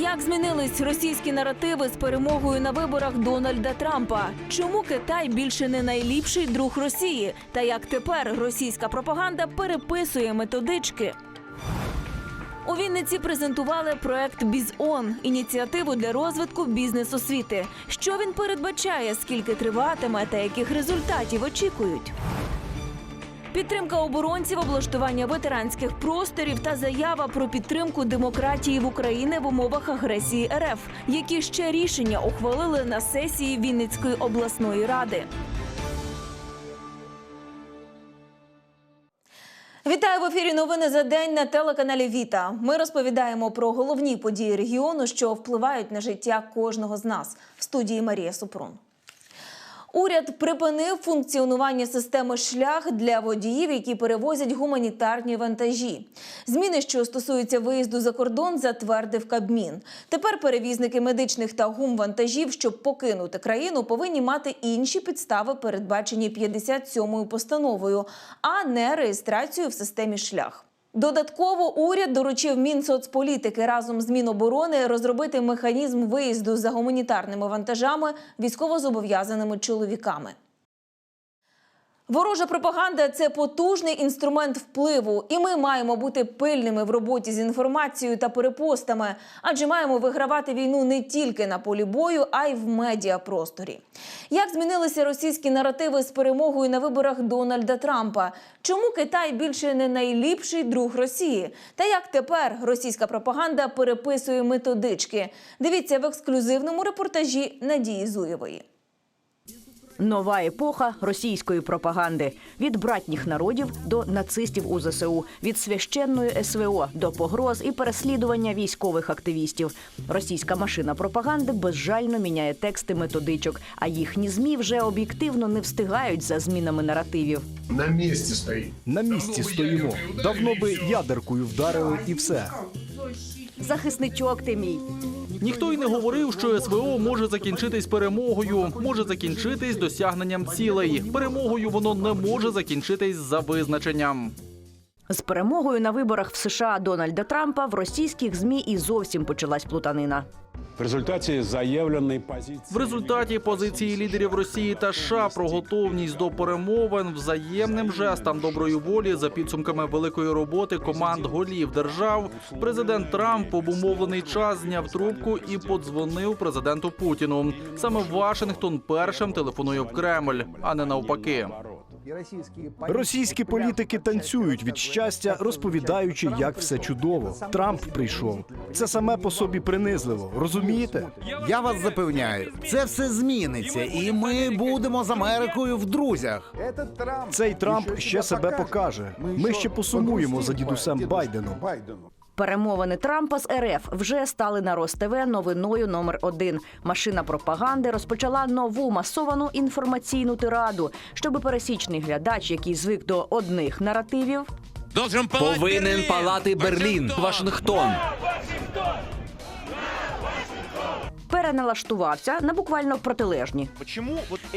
Як змінились російські наративи з перемогою на виборах Дональда Трампа? Чому Китай більше не найліпший друг Росії? Та як тепер російська пропаганда переписує методички? У Вінниці презентували проект Бізон ініціативу для розвитку бізнес-освіти. Що він передбачає, скільки триватиме та яких результатів очікують? Підтримка оборонців, облаштування ветеранських просторів та заява про підтримку демократії в Україні в умовах агресії РФ. Які ще рішення ухвалили на сесії Вінницької обласної ради? Вітаю в ефірі. Новини за день на телеканалі Віта. Ми розповідаємо про головні події регіону, що впливають на життя кожного з нас. В студії Марія Супрун. Уряд припинив функціонування системи шлях для водіїв, які перевозять гуманітарні вантажі. Зміни, що стосуються виїзду за кордон, затвердив Кабмін. Тепер перевізники медичних та гумвантажів, щоб покинути країну, повинні мати інші підстави, передбачені 57-ю постановою, а не реєстрацію в системі шлях. Додатково уряд доручив Мінсоцполітики разом з Міноборони розробити механізм виїзду за гуманітарними вантажами військовозобов'язаними чоловіками. Ворожа пропаганда це потужний інструмент впливу, і ми маємо бути пильними в роботі з інформацією та перепостами, адже маємо вигравати війну не тільки на полі бою, а й в медіапросторі. Як змінилися російські наративи з перемогою на виборах Дональда Трампа? Чому Китай більше не найліпший друг Росії? Та як тепер російська пропаганда переписує методички? Дивіться в ексклюзивному репортажі Надії Зуєвої. Нова епоха російської пропаганди від братніх народів до нацистів у ЗСУ, від священної СВО до погроз і переслідування військових активістів. Російська машина пропаганди безжально міняє тексти методичок, а їхні змі вже об'єктивно не встигають за змінами наративів. На місці стоїть. На місці стоїмо. Давно би ядеркою вдарили і все. Захисничок ти мій. Ніхто й не говорив, що СВО може закінчитись перемогою, може закінчитись досягненням цілей. Перемогою воно не може закінчитись за визначенням. З перемогою на виборах в США Дональда Трампа в російських змі і зовсім почалась плутанина. В результаті заявленої позиції В результаті позиції лідерів Росії та США про готовність до перемовин взаємним жестам доброї волі за підсумками великої роботи команд голів держав. Президент Трамп обумовлений час зняв трубку і подзвонив президенту Путіну. Саме Вашингтон першим телефонує в Кремль, а не навпаки. Російські політики танцюють від щастя, розповідаючи, як все чудово. Трамп прийшов. Це саме по собі принизливо. Розумієте? Я вас запевняю, це все зміниться, і ми будемо з Америкою в друзях. Цей Трамп ще себе покаже. Ми ще посумуємо за дідусем Байденом. Перемовини Трампа з РФ вже стали на РосТВ новиною номер один. Машина пропаганди розпочала нову масовану інформаційну тираду, щоб пересічний глядач, який звик до одних наративів, Повинен палати Берлін, Вашингтон. Переналаштувався на буквально протилежні.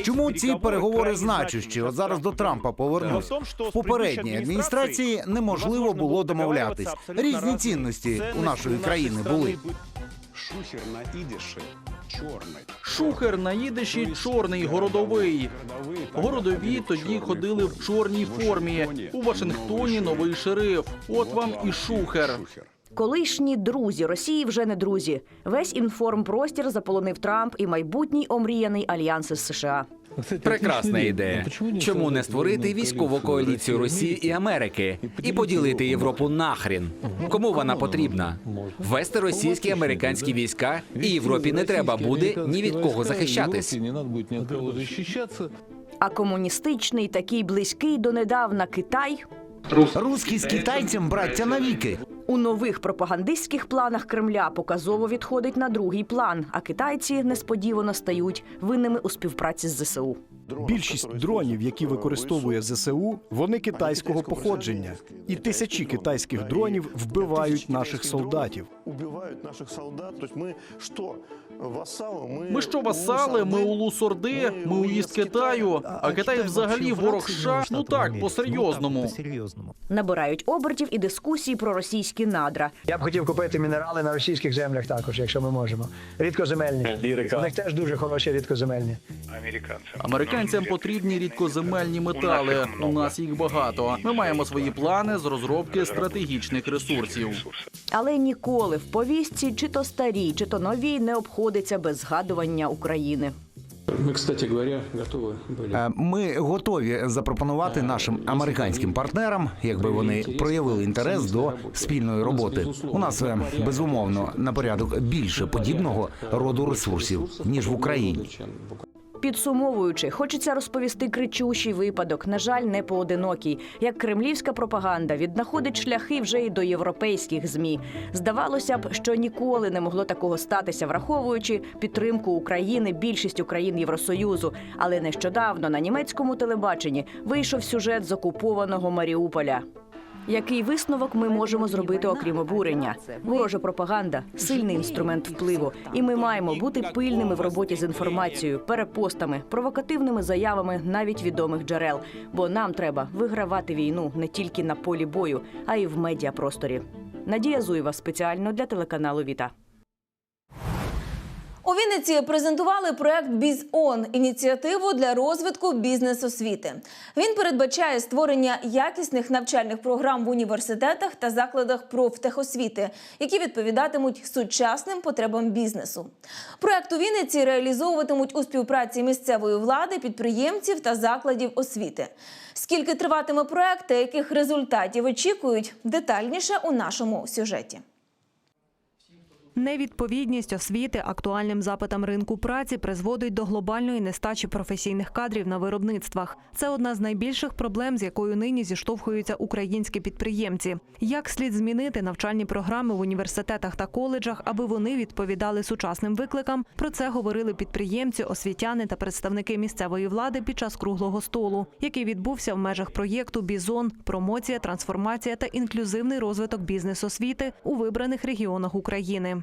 Чому ці переговори значущі? От зараз до Трампа повернусь. В попередній адміністрації неможливо було домовлятись. Різні цінності у нашої країни були. шухер на ідиші чорний. Шухер на їдиші чорний городовий. Городові тоді ходили в чорній формі. У Вашингтоні новий шериф. От вам і шухер. Колишні друзі Росії вже не друзі. Весь інформпростір заполонив Трамп і майбутній омріяний альянс із США. Прекрасна ідея. Чому не створити військову коаліцію Росії і Америки і поділити Європу нахрін? Кому вона потрібна? Ввести російські і американські війська, і Європі не треба буде ні від кого захищатись. Не надо будет ни от кого защищаться. А комуністичний такий близький донедавна Китай Руський з китайцем браття навіки. У нових пропагандистських планах Кремля показово відходить на другий план, а китайці несподівано стають винними у співпраці з ЗСУ. Більшість дронів, які використовує ЗСУ, вони китайського походження, і тисячі китайських дронів вбивають наших солдатів. Убивають наших солдат. Тобто ми мы что? Ми що васали? Ми улус Орди, ми уїзд Китаю. А Китай взагалі ворог США? Ну так, по-серйозному. Набирають обертів і дискусії про російські надра. Я б хотів купити мінерали на російських землях також, якщо ми можемо. Рідкоземельні. У них теж дуже хороші рідкоземельні. Американцям потрібні рідкоземельні метали. У нас їх багато. Ми маємо свої плани з розробки стратегічних ресурсів. Але ніколи в повістці, чи то старій, чи то новій, не обходиться без згадування України. Мы, кстати говоря, готовы были. Е, Ми готові запропонувати нашим американським партнерам, якби вони проявили інтерес до спільної роботи. У нас е, безумовно на порядок більше подібного роду ресурсів ніж в Україні. Підсумовуючи, хочеться розповісти кричущий випадок. На жаль, не поодинокий. Як кремлівська пропаганда віднаходить шляхи вже й до європейських змі. Здавалося б, що ніколи не могло такого статися, враховуючи підтримку України більшістю країн Євросоюзу. Але нещодавно на німецькому телебаченні вийшов сюжет з окупованого Маріуполя. Який висновок ми можемо зробити, окрім обурення? Ворожа пропаганда сильний інструмент впливу, і ми маємо бути пильними в роботі з інформацією, перепостами, провокативними заявами навіть відомих джерел. Бо нам треба вигравати війну не тільки на полі бою, а й в медіапросторі. Надія Зуєва спеціально для телеканалу Віта. У Вінниці презентували проект «Біз-Он» – ініціативу для розвитку бізнес-освіти. Він передбачає створення якісних навчальних програм в університетах та закладах профтехосвіти, які відповідатимуть сучасним потребам бізнесу. Проект у Вінниці реалізовуватимуть у співпраці місцевої влади, підприємців та закладів освіти. Скільки триватиме проект та яких результатів очікують, детальніше у нашому сюжеті. Невідповідність освіти актуальним запитам ринку праці призводить до глобальної нестачі професійних кадрів на виробництвах. Це одна з найбільших проблем, з якою нині зіштовхуються українські підприємці. Як слід змінити навчальні програми в університетах та коледжах, аби вони відповідали сучасним викликам? Про це говорили підприємці, освітяни та представники місцевої влади під час круглого столу, який відбувся в межах проєкту Бізон промоція, трансформація та інклюзивний розвиток бізнес-освіти у вибраних регіонах України.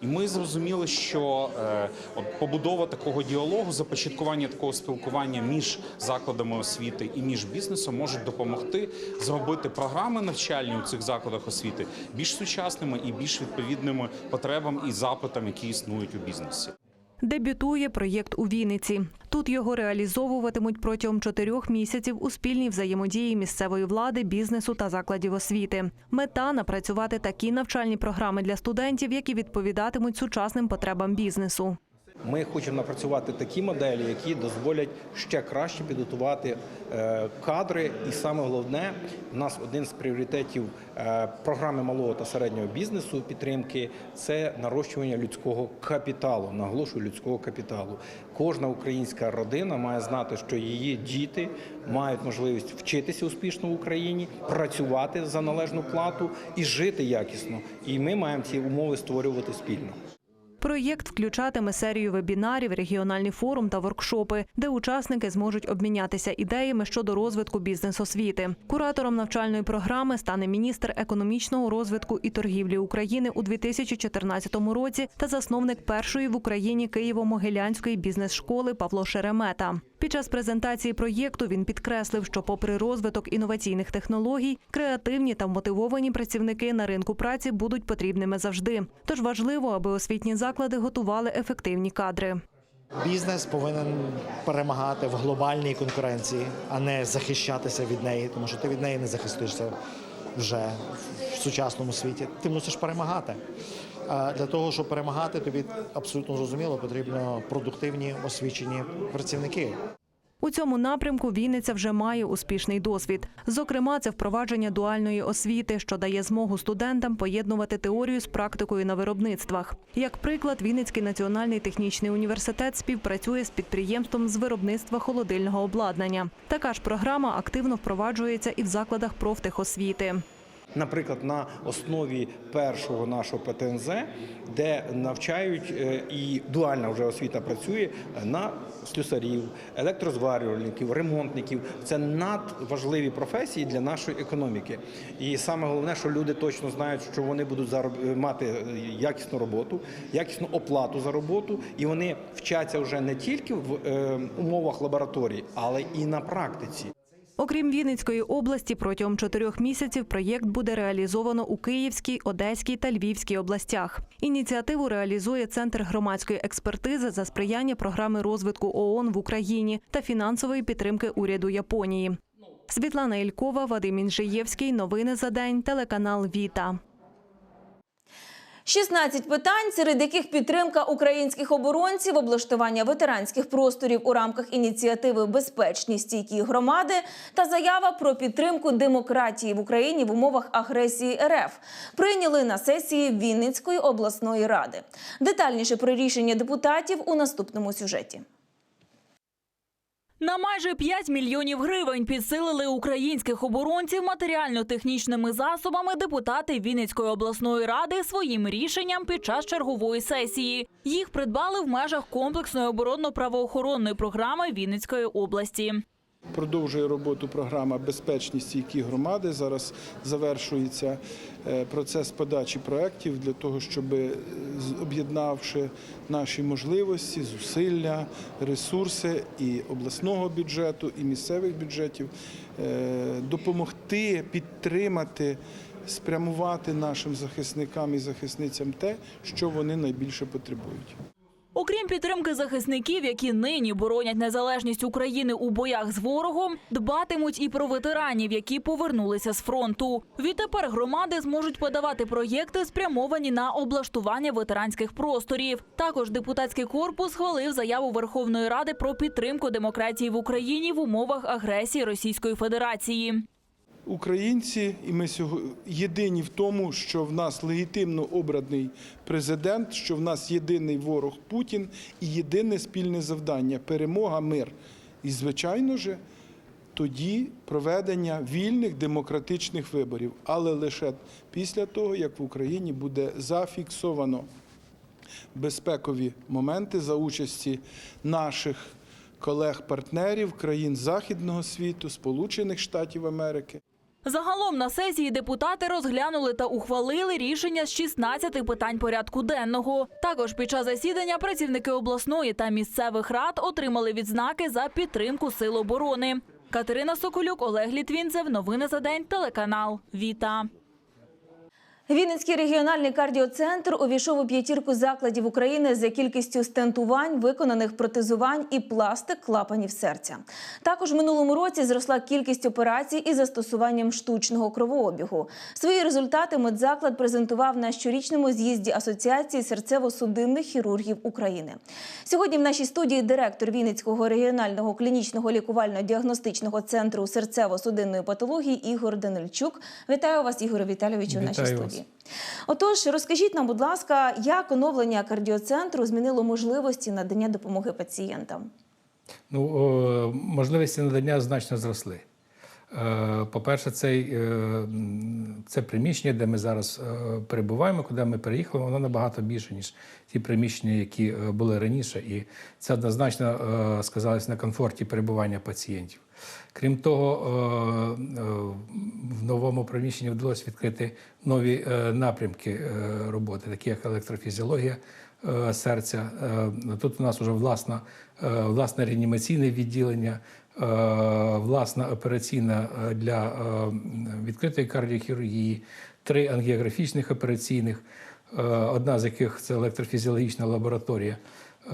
І ми зрозуміли, що е, от побудова такого діалогу, започаткування такого спілкування між закладами освіти і між бізнесом можуть допомогти зробити програми навчальні у цих закладах освіти більш сучасними і більш відповідними потребам і запитам, які існують у бізнесі. Дебютує проєкт у Вінниці. Тут його реалізовуватимуть протягом чотирьох місяців у спільній взаємодії місцевої влади, бізнесу та закладів освіти. Мета напрацювати такі навчальні програми для студентів, які відповідатимуть сучасним потребам бізнесу. Ми хочемо напрацювати такі моделі, які дозволять ще краще підготувати е, кадри. І саме головне, у нас один з пріоритетів е, програми малого та середнього бізнесу підтримки це нарощування людського капіталу. Наголошую людського капіталу. Кожна українська родина має знати, що її діти мають можливість вчитися успішно в Україні, працювати за належну плату і жити якісно. І ми маємо ці умови створювати спільно. Проєкт включатиме серію вебінарів, регіональний форум та воркшопи, де учасники зможуть обмінятися ідеями щодо розвитку бізнес-освіти. Куратором навчальної програми стане міністр економічного розвитку і торгівлі України у 2014 році та засновник першої в Україні Києво-Могилянської бізнес-школи Павло Шеремета. Під час презентації проєкту він підкреслив, що, попри розвиток інноваційних технологій, креативні та мотивовані працівники на ринку праці будуть потрібними завжди. Тож важливо, аби освітні заклади готували ефективні кадри. Бізнес повинен перемагати в глобальній конкуренції, а не захищатися від неї, тому що ти від неї не захистишся вже в сучасному світі. Ти мусиш перемагати. Для того, щоб перемагати, тобі абсолютно зрозуміло потрібно продуктивні освічені працівники. У цьому напрямку Вінниця вже має успішний досвід. Зокрема, це впровадження дуальної освіти, що дає змогу студентам поєднувати теорію з практикою на виробництвах. Як приклад, Вінницький національний технічний університет співпрацює з підприємством з виробництва холодильного обладнання. Така ж програма активно впроваджується і в закладах профтехосвіти. Наприклад, на основі першого нашого ПТНЗ, де навчають е, і дуальна вже освіта працює е, на слюсарів, електрозварювальників, ремонтників. Це надважливі професії для нашої економіки. І саме головне, що люди точно знають, що вони будуть зароб- мати е, якісну роботу, якісну оплату за роботу, і вони вчаться вже не тільки в е, умовах лабораторії, але і на практиці. Окрім Вінницької області, протягом чотирьох місяців проєкт буде реалізовано у Київській, Одеській та Львівській областях. Ініціативу реалізує Центр громадської експертизи за сприяння програми розвитку ООН в Україні та фінансової підтримки уряду Японії. Світлана Ількова, Вадим Інжиєвський. Новини за день. Телеканал Віта. 16 питань, серед яких підтримка українських оборонців, облаштування ветеранських просторів у рамках ініціативи Безпечні стійкі громади та заява про підтримку демократії в Україні в умовах агресії РФ прийняли на сесії Вінницької обласної ради. Детальніше про рішення депутатів у наступному сюжеті. На майже 5 мільйонів гривень підсилили українських оборонців матеріально-технічними засобами депутати Вінницької обласної ради своїм рішенням під час чергової сесії. Їх придбали в межах комплексної оборонно-правоохоронної програми Вінницької області. Продовжує роботу програма Безпечні стійкі громади. Зараз завершується е, процес подачі проєктів для того, щоб е, об'єднавши наші можливості, зусилля, ресурси і обласного бюджету, і місцевих бюджетів, е, допомогти підтримати. Спрямувати нашим захисникам і захисницям те, що вони найбільше потребують. Окрім підтримки захисників, які нині боронять незалежність України у боях з ворогом, дбатимуть і про ветеранів, які повернулися з фронту. Відтепер громади зможуть подавати проєкти, спрямовані на облаштування ветеранських просторів. Також депутатський корпус схвалив заяву Верховної Ради про підтримку демократії в Україні в умовах агресії Російської Федерації. Українці, і ми сьогодні єдині в тому, що в нас легітимно обраний президент, що в нас єдиний ворог Путін і єдине спільне завдання перемога, мир. І, звичайно ж, тоді проведення вільних демократичних виборів, але лише після того, як в Україні буде зафіксовано безпекові моменти за участі наших колег-партнерів країн Західного світу, Сполучених Штатів Америки. Загалом на сесії депутати розглянули та ухвалили рішення з 16 питань порядку денного. Також під час засідання працівники обласної та місцевих рад отримали відзнаки за підтримку сил оборони. Катерина Соколюк, Олег Літвінцев. Новини за день. Телеканал Віта. Вінницький регіональний кардіоцентр увійшов у п'ятірку закладів України за кількістю стентувань, виконаних протезувань і пластик клапанів серця. Також в минулому році зросла кількість операцій із застосуванням штучного кровообігу. Свої результати медзаклад презентував на щорічному з'їзді Асоціації серцево-судинних хірургів України. Сьогодні в нашій студії директор Вінницького регіонального клінічного лікувально-діагностичного центру серцево-судинної патології Ігор Данильчук. Вітаю вас, Ігоре Віталійовичу, в нашій студії. Вас. Отож, розкажіть нам, будь ласка, як оновлення кардіоцентру змінило можливості надання допомоги пацієнтам? Ну, можливості надання значно зросли. Е, По-перше, цей, е, це приміщення, де ми зараз е, перебуваємо, куди ми переїхали, воно набагато більше, ніж ті приміщення, які були раніше. І це однозначно сказалось на комфорті перебування пацієнтів. Крім того, е, е, в новому приміщенні вдалося відкрити нові е, напрямки роботи, такі як електрофізіологія серця. Тут у нас вже власна, власне реанімаційне відділення, власна операційна для відкритої кардіохірургії, три ангіографічних операційних, одна з яких це електрофізіологічна лабораторія.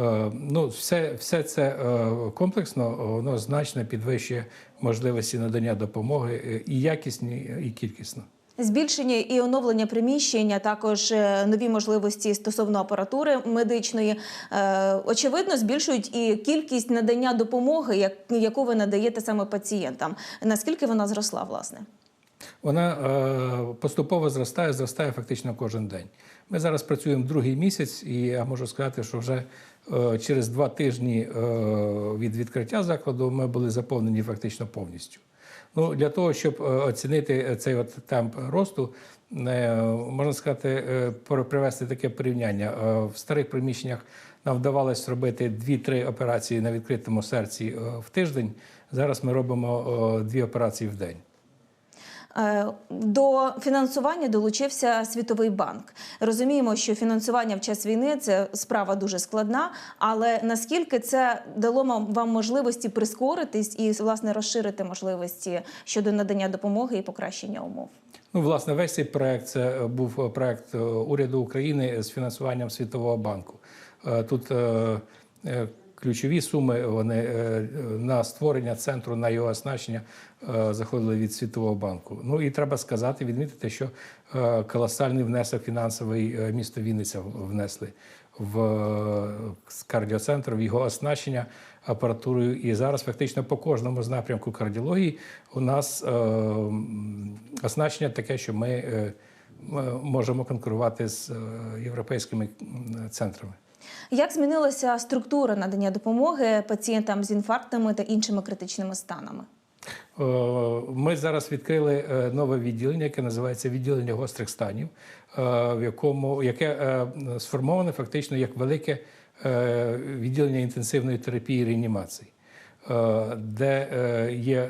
Е, Ну, все, все це е, комплексно воно значно підвищує можливості надання допомоги е, і якісні, і кількісно. Збільшення і оновлення приміщення, також е, нові можливості стосовно апаратури медичної, е, очевидно, збільшують і кількість надання допомоги, як- яку ви надаєте саме пацієнтам. Наскільки вона зросла, власне? Вона е, поступово зростає, зростає фактично кожен день. Ми зараз працюємо другий місяць, і я можу сказати, що вже е, через два тижні е, від відкриття закладу ми були заповнені фактично повністю. Ну для того, щоб е, оцінити цей от темп росту, е, можна сказати, е, привести таке порівняння. Е, В старих приміщеннях нам вдавалося робити 2-3 операції на відкритому серці е, в тиждень. Зараз ми робимо е, дві операції в день. Е, До фінансування долучився Світовий банк. Розуміємо, що фінансування в час війни це справа дуже складна, але наскільки це дало вам- можливості прискоритись і власне розширити можливості щодо надання допомоги і покращення умов? Ну, власне, весь цей проект це був проект е, уряду України з фінансуванням Світового банку. Е, Тут ключові суми вони е, на створення центру на його оснащення е, заходили від Світового банку. Ну і треба сказати, відмітити, що е, колосальний внесок фінансовий місто Вінниця внесли в кардіоцентр, в його оснащення апаратурою. І зараз фактично по кожному з напрямку кардіології у нас оснащення таке, що ми можемо конкурувати з європейськими центрами. Як змінилася структура надання допомоги пацієнтам з інфарктами та іншими критичними станами? Е, Ми зараз відкрили е, нове відділення, яке називається відділення гострих станів, е, в якому яке сформоване фактично як велике відділення інтенсивної терапії реанімації, де є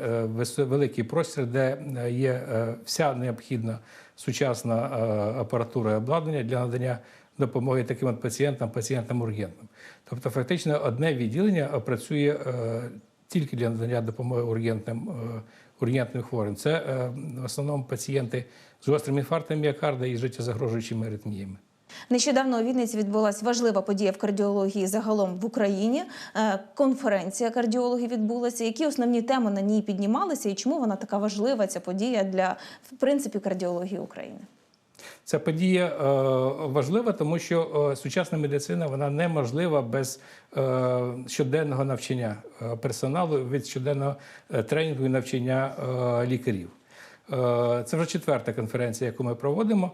великий простір, де є вся необхідна сучасна апаратура і обладнання для надання допомоги таким от пацієнтам, пацієнтам ургентним. Тобто, фактично, одне відділення працює е, тільки для надання допомоги ургентним, е, ургентним хворим. Це е, в основному пацієнти з гострим інфарктом міокарда і життєзагрожуючими аритміями. Нещодавно у Вінниці відбулася важлива подія в кардіології загалом в Україні. Конференція кардіологів відбулася. Які основні теми на ній піднімалися і чому вона така важлива, ця подія для в принципі кардіології України? Ця подія е, важлива, тому що е, сучасна медицина вона неможлива без е, щоденного навчання персоналу, від щоденного тренінгу і навчання лікарів. Це вже четверта конференція, яку ми проводимо.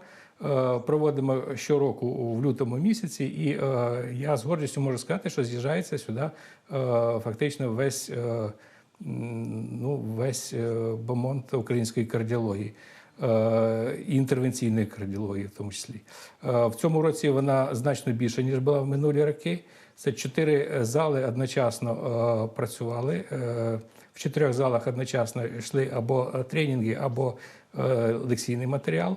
Проводимо щороку в лютому місяці, і я з гордістю можу сказати, що з'їжджається сюди фактично весь. ну, весь бомонд української кардіології. Е, І інтервенційної кардіології, в тому числі. Е, В цьому році вона значно більша, ніж була в минулі роки. Це чотири зали одночасно е, працювали. В чотирьох залах одночасно йшли або тренінги, або лекційний матеріал.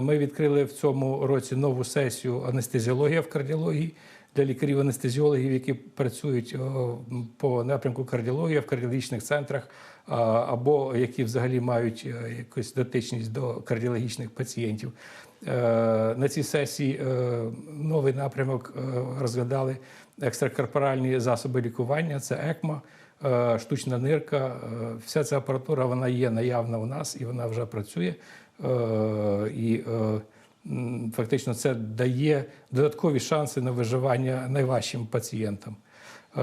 Ми відкрили в цьому році нову сесію анестезіологія в кардіології для лікарів-анестезіологів, які працюють по напрямку кардіології в кардіологічних центрах, або які взагалі мають е, якусь дотичність до кардіологічних пацієнтів. Е, На цій сесії е, новий напрямок е, розглядали екстракорпоральні засоби лікування, це ЕКМО. е, Штучна нирка, Е, вся ця апаратура вона є наявна у нас і вона вже працює. Е, І е, фактично це дає додаткові шанси на виживання найважчим пацієнтам. Е,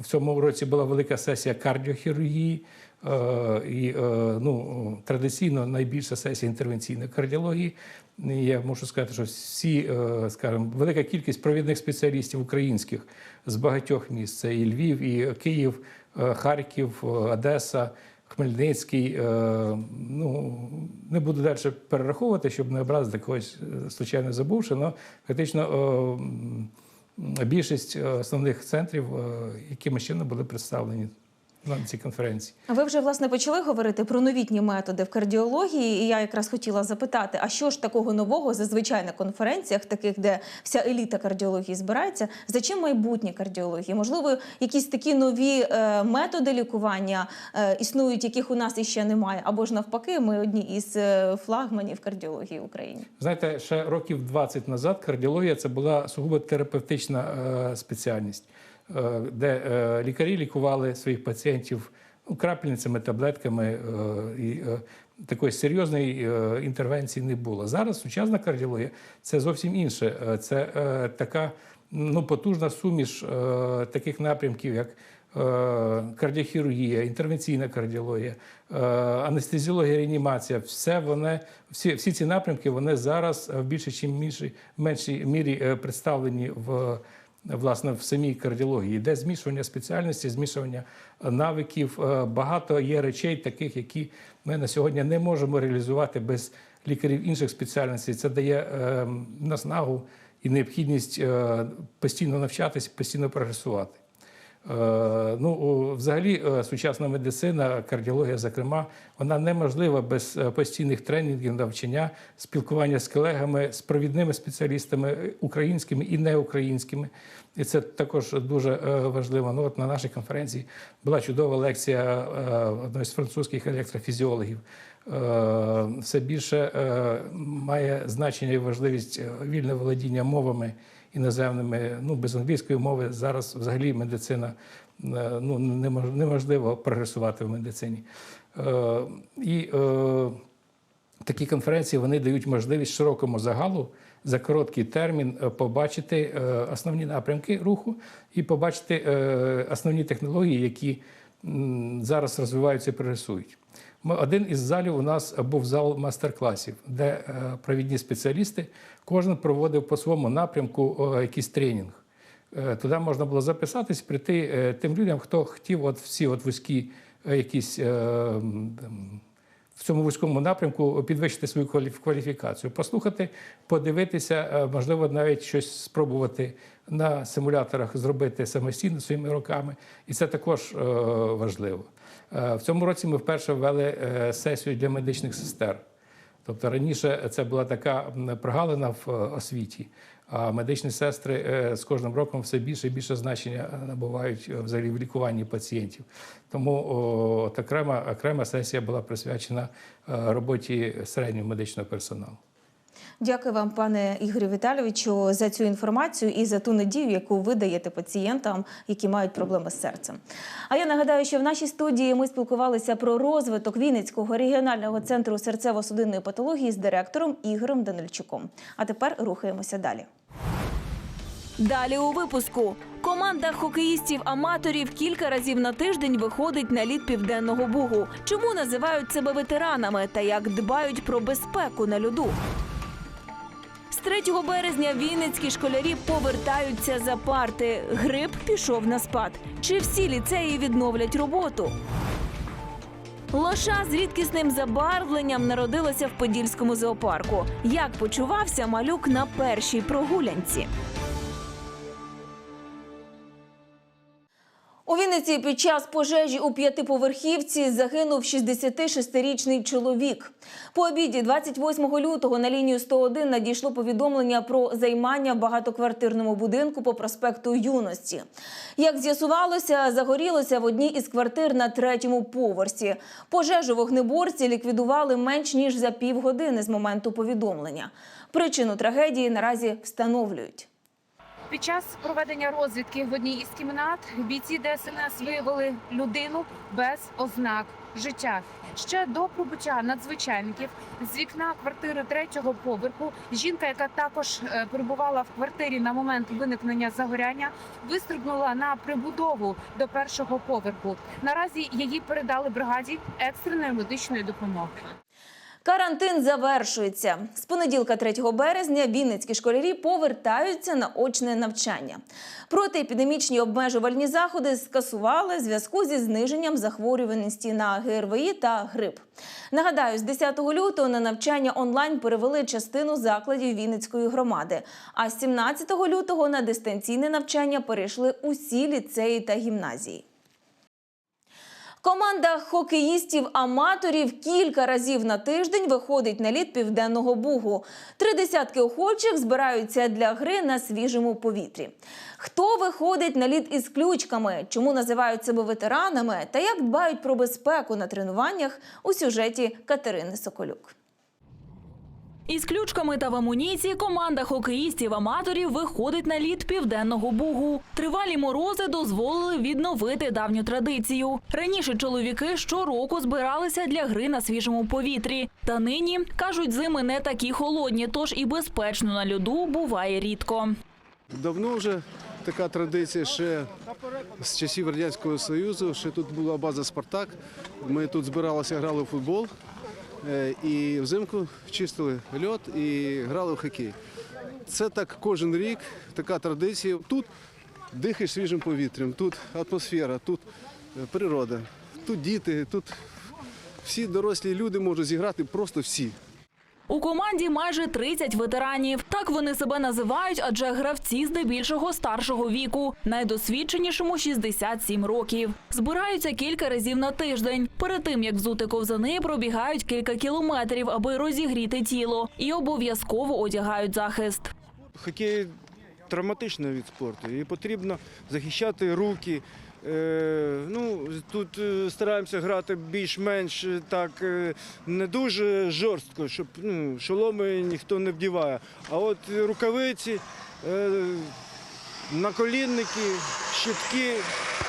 В цьому році була велика сесія кардіохірургії. е, І е, ну, традиційно найбільша сесія інтервенційної кардіології. Я можу сказати, що всі, скажімо, велика кількість провідних спеціалістів українських з багатьох міст це і Львів, і Київ, Харків, Одеса. Хмельницький, е, ну не буду далі перераховувати, щоб не образити когось е, случайно забувши, але фактично е, більшість основних центрів, якими чином були представлені на цій конференції. Ви вже власне почали говорити про новітні методи в кардіології, і я якраз хотіла запитати: а що ж такого нового зазвичай на конференціях, таких, де вся еліта кардіології збирається? За чим майбутнє кардіології? Можливо, якісь такі нові е, методи лікування е, існують, яких у нас іще немає, або ж навпаки, ми одні із е, флагманів кардіології в Україні. Знаєте, ще років 20 назад кардіологія це була сугубо терапевтична е, спеціальність, де е, лікарі лікували своїх пацієнтів ну, крапельницями, таблетками, е, і е, такої серйозної е, інтервенції не було. Зараз сучасна кардіологія це зовсім інше. Е, Це е, така ну, потужна суміш е, таких напрямків, як е, кардіохірургія, інтервенційна кардіологія, е, анестезіологія, реанімація, все вони, всі, всі ці напрямки вони зараз в більшій чи меншій, меншій мірі е, представлені в власне в самій кардіології. Йде змішування спеціальності, змішування навиків. Е, Багато є речей, таких, які ми на сьогодні не можемо реалізувати без лікарів інших спеціальностей. Це дає е, наснагу і необхідність е, постійно навчатися, постійно прогресувати. Е, Ну, взагалі, е, сучасна медицина, кардіологія, зокрема, вона неможлива без е, постійних тренінгів, навчання, спілкування з колегами, з провідними спеціалістами, українськими і неукраїнськими. І це також дуже важливо. Ну, от на нашій конференції була чудова лекція одного з французьких електрофізіологів. Все більше має значення і важливість вільне володіння мовами іноземними. Ну, без англійської мови зараз взагалі медицина е, ну, неможливо прогресувати в медицині. Е, І е, такі конференції вони дають можливість широкому загалу за короткий термін побачити основні напрямки руху і побачити основні технології, які зараз розвиваються і прогресують. Один із залів у нас був зал мастер-класів, де е, провідні спеціалісти кожен проводив по своєму напрямку якийсь тренінг. Е, Туди можна було записатись, прийти е, тим людям, хто хотів от всі от вузькі якісь в цьому вузькому напрямку підвищити свою кваліф- кваліфікацію, послухати, подивитися, можливо, навіть щось спробувати на симуляторах зробити самостійно своїми руками. І це також важливо. Е, В цьому році ми вперше ввели е, сесію для медичних сестер. Тобто раніше це була така прогалина в е, освіті, а медичні сестри з кожним роком все більше і більше значення набувають взагалі в лікуванні пацієнтів. Тому от окрема, окрема сесія була присвячена роботі середнього медичного персоналу. Дякую вам, пане Ігорю Віталійовичу, за цю інформацію і за ту надію, яку ви даєте пацієнтам, які мають проблеми з серцем. А я нагадаю, що в нашій студії ми спілкувалися про розвиток Вінницького регіонального центру серцево-судинної патології з директором Ігорем Данильчуком. А тепер рухаємося далі. Далі у випуску команда хокеїстів-аматорів кілька разів на тиждень виходить на лід південного бугу. Чому називають себе ветеранами та як дбають про безпеку на льоду? З 3 березня вінницькі школярі повертаються за парти. Грип пішов на спад. Чи всі ліцеї відновлять роботу? Лоша з рідкісним забарвленням народилася в Подільському зоопарку. Як почувався малюк на першій прогулянці? У Вінниці під час пожежі у п'ятиповерхівці загинув 66-річний чоловік. По обіді 28 лютого на лінію 101 надійшло повідомлення про займання в багатоквартирному будинку по проспекту Юності. Як з'ясувалося, загорілося в одній із квартир на третьому поверсі. Пожежу вогнеборці ліквідували менш ніж за півгодини з моменту повідомлення. Причину трагедії наразі встановлюють. Під час проведення розвідки в одній із кімнат бійці ДСНС виявили людину без ознак життя. Ще до прибуття надзвичайників з вікна квартири третього поверху жінка, яка також е, перебувала в квартирі на момент виникнення загоряння, вистрибнула на прибудову до першого поверху. Наразі її передали бригаді екстреної медичної допомоги. Карантин завершується. З понеділка 3 березня вінницькі школярі повертаються на очне навчання. Протиепідемічні обмежувальні заходи скасували зв'язку зі зниженням захворюваності на ГРВІ та грип. Нагадаю, з 10 лютого на навчання онлайн перевели частину закладів Вінницької громади. А з 17 лютого на дистанційне навчання перейшли усі ліцеї та гімназії. Команда хокеїстів-аматорів кілька разів на тиждень виходить на лід південного бугу. Три десятки охочих збираються для гри на свіжому повітрі. Хто виходить на лід із ключками, чому називають себе ветеранами та як дбають про безпеку на тренуваннях у сюжеті Катерини Соколюк. Із ключками та в амуніції команда хокеїстів-аматорів виходить на лід південного бугу. Тривалі морози дозволили відновити давню традицію. Раніше чоловіки щороку збиралися для гри на свіжому повітрі. Та нині кажуть, зими не такі холодні, тож і безпечно на льоду буває рідко. Давно вже така традиція ще з часів Радянського Союзу. Ще тут була база Спартак. Ми тут збиралися, грали в футбол. Е, І взимку чистили льот і грали в хокей. Це так кожен рік, така традиція. Тут дихаєш свіжим повітрям, тут атмосфера, тут е, природа, тут діти, тут всі дорослі люди можуть зіграти просто всі. У команді майже 30 ветеранів. Так вони себе називають, адже гравці здебільшого старшого віку. Найдосвідченішому 67 років. Збираються кілька разів на тиждень. Перед тим як взути ковзани, пробігають кілька кілометрів, аби розігріти тіло, і обов'язково одягають захист. Хокей травматичний від спорту і потрібно захищати руки. Е, ну, тут е, стараємося грати більш-менш е, так не дуже жорстко, щоб ну, шоломи ніхто не вдіває. А от рукавиці, наколінники, щитки,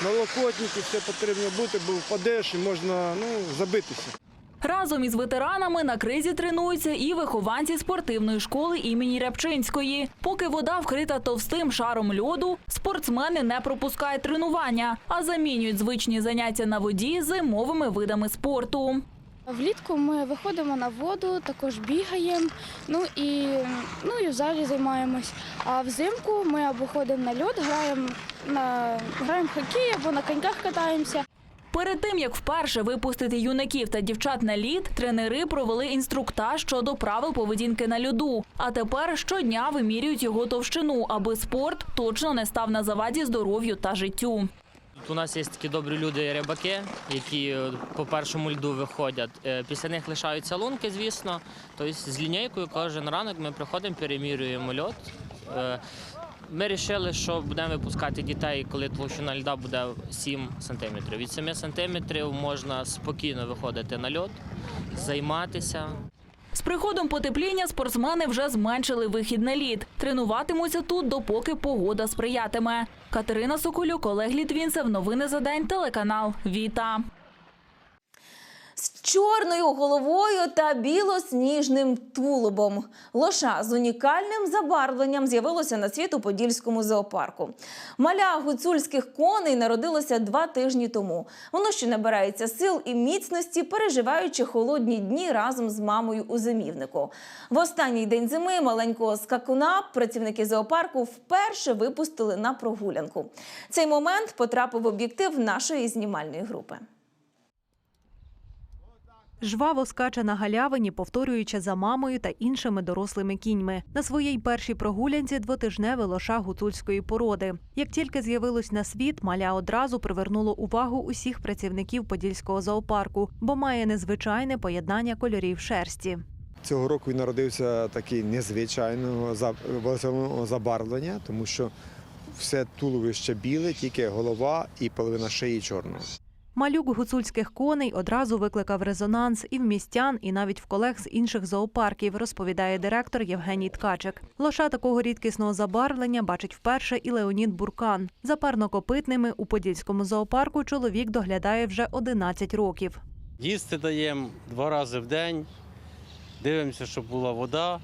налокотники, все потрібно бути, бо впадеш і можна ну, забитися. Разом із ветеранами на кризі тренуються і вихованці спортивної школи імені Рябчинської. Поки вода вкрита товстим шаром льоду, спортсмени не пропускають тренування, а замінюють звичні заняття на воді зимовими видами спорту. Влітку ми виходимо на воду, також бігаємо, ну і, ну і в залі займаємось. А взимку ми або ходимо на льод, граємо на граємо хокей або на коньках катаємося. Перед тим як вперше випустити юнаків та дівчат на лід, тренери провели інструктаж щодо правил поведінки на льоду. А тепер щодня вимірюють його товщину, аби спорт точно не став на заваді здоров'ю та життю. У нас є такі добрі люди рибаки, які е, по першому льду виходять. Е, Після них лишаються лунки, звісно. Тобто з лінійкою кожен ранок ми приходимо, перемірюємо льод. Ми вирішили, що будемо випускати дітей, коли товщина льда буде 7 сантиметрів. Від 7 сантиметрів можна спокійно виходити на льод, займатися. З приходом потепління спортсмени вже зменшили вихід на лід. Тренуватимуться тут, допоки погода сприятиме. Катерина Соколюк, Олег Літвінцев. Новини за день. Телеканал Віта. З чорною головою та білосніжним тулубом. Лоша з унікальним забарвленням з'явилося на світ у Подільському зоопарку. Маля гуцульських коней народилося два тижні тому. Воно ще набирається сил і міцності, переживаючи холодні дні разом з мамою у зимівнику. В останній день зими маленького скакуна працівники зоопарку вперше випустили на прогулянку. Цей момент потрапив в об'єктив нашої знімальної групи. Жваво скаче на галявині, повторюючи за мамою та іншими дорослими кіньми. На своїй першій прогулянці двотижневе лоша гуцульської породи. Як тільки з'явилось на світ, маля одразу привернуло увагу усіх працівників подільського зоопарку, бо має незвичайне поєднання кольорів шерсті. Цього року він народився такий незвичайного за- забарвлення, тому що все туловище біле, тільки голова і половина шиї чорного. Малюк гуцульських коней одразу викликав резонанс і в містян, і навіть в колег з інших зоопарків, розповідає директор Євгеній Ткачик. Лоша такого рідкісного забарвлення бачить вперше і Леонід Буркан. За парнокопитними у Подільському зоопарку чоловік доглядає вже 11 років. Їсти даємо два рази в день, дивимося, щоб була вода,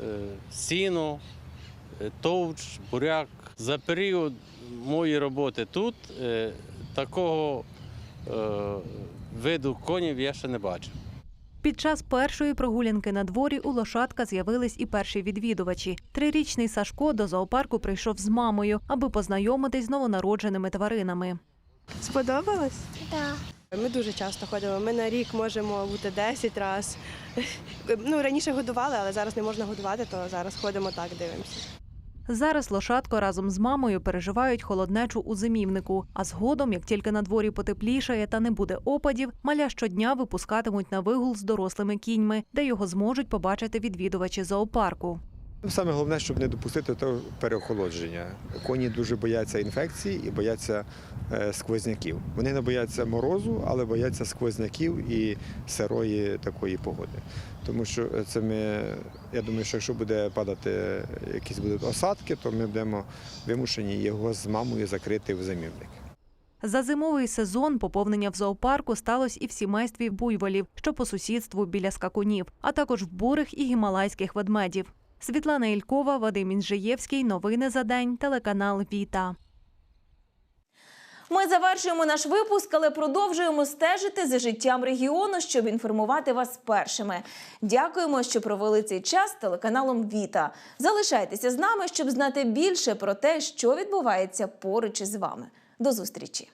е, сіно, е, товч, буряк. За період моєї роботи тут е, такого е, виду конів я ще не бачив. Під час першої прогулянки на дворі у лошадка з'явились і перші відвідувачі. Трирічний Сашко до зоопарку прийшов з мамою, аби познайомитись з новонародженими тваринами. Сподобалось? Так. Ми дуже часто ходимо. Ми на рік можемо бути 10 разів. Ну, раніше годували, але зараз не можна годувати, то зараз ходимо так, дивимося. Зараз лошадко разом з мамою переживають холоднечу у зимівнику. А згодом, як тільки на дворі потеплішає та не буде опадів, маля щодня випускатимуть на вигул з дорослими кіньми, де його зможуть побачити відвідувачі зоопарку. Саме головне, щоб не допустити того переохолодження. Коні дуже бояться інфекцій і бояться е, сквозняків. Вони не бояться морозу, але бояться сквозняків і сирої такої погоди. Тому що це ми, я думаю, що якщо буде падати якісь будуть осадки, то ми будемо вимушені його з мамою закрити в зимівник. За зимовий сезон поповнення в зоопарку сталося і в сімействі буйволів, що по сусідству біля скакунів, а також в бурих і гімалайських ведмедів. Світлана Ількова, Вадим Інжиєвський. Новини за день. Телеканал Віта. Ми завершуємо наш випуск, але продовжуємо стежити за життям регіону, щоб інформувати вас першими. Дякуємо, що провели цей час телеканалом Віта. Залишайтеся з нами, щоб знати більше про те, що відбувається поруч із вами. До зустрічі!